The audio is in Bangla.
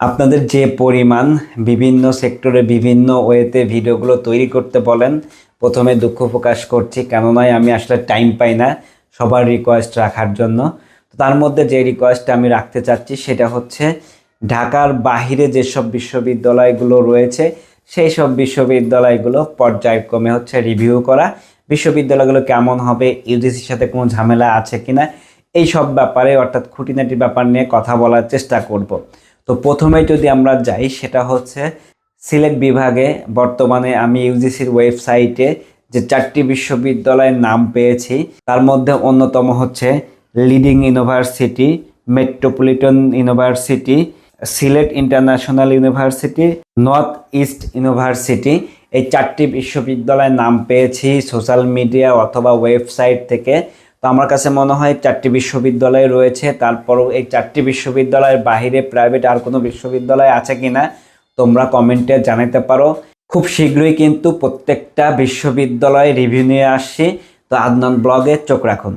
আপনাদের যে পরিমাণ বিভিন্ন সেক্টরে বিভিন্ন ওয়েতে ভিডিওগুলো তৈরি করতে বলেন, প্রথমে দুঃখ প্রকাশ করছি, কেননাই আমি আসলে টাইম পাই না সবার রিকোয়েস্ট রাখার জন্য। তার মধ্যে যে রিকোয়েস্টটা আমি রাখতে চাচ্ছি সেটা হচ্ছে, ঢাকার বাহিরে যেসব বিশ্ববিদ্যালয়গুলো রয়েছে, সেই সব বিশ্ববিদ্যালয়গুলো পর্যায়ক্রমে হচ্ছে রিভিউ করা, বিশ্ববিদ্যালয়গুলো কেমন হবে ইউজিসির সাথে কোনো ঝামেলা আছে কিনা, এই সব ব্যাপারে অর্থাৎ খুঁটিনাটির ব্যাপার নিয়ে কথা বলার চেষ্টা করব। তো প্রথমে যদি আমরা যাই, সেটা হচ্ছে সিলেট বিভাগে বর্তমানে আমি ইউজিসির ওয়েবসাইটে যে চারটি বিশ্ববিদ্যালয়ের নাম পেয়েছি, তার মধ্যে অন্যতম হচ্ছে leading university, metropolitan university, Sylhet international university, north east university. এই চারটি বিশ্ববিদ্যালয়ের নাম পেয়েছি সোশ্যাল মিডিয়া অথবা ওয়েবসাইট থেকে। আমার কাছে মনে হয় চারটি বিশ্ববিদ্যালয় রয়েছে, তারপরও এই চারটি বিশ্ববিদ্যালয়ের বাইরে প্রাইভেট আর কোনো বিশ্ববিদ্যালয় আছে কিনা তোমরা কমেন্টে জানাতে পারো। খুব শীঘ্রই কিন্তু প্রত্যেকটা বিশ্ববিদ্যালয়ে রিভিউ নিয়ে আসছি, তো আদনান ব্লগে চোখ রাখুন।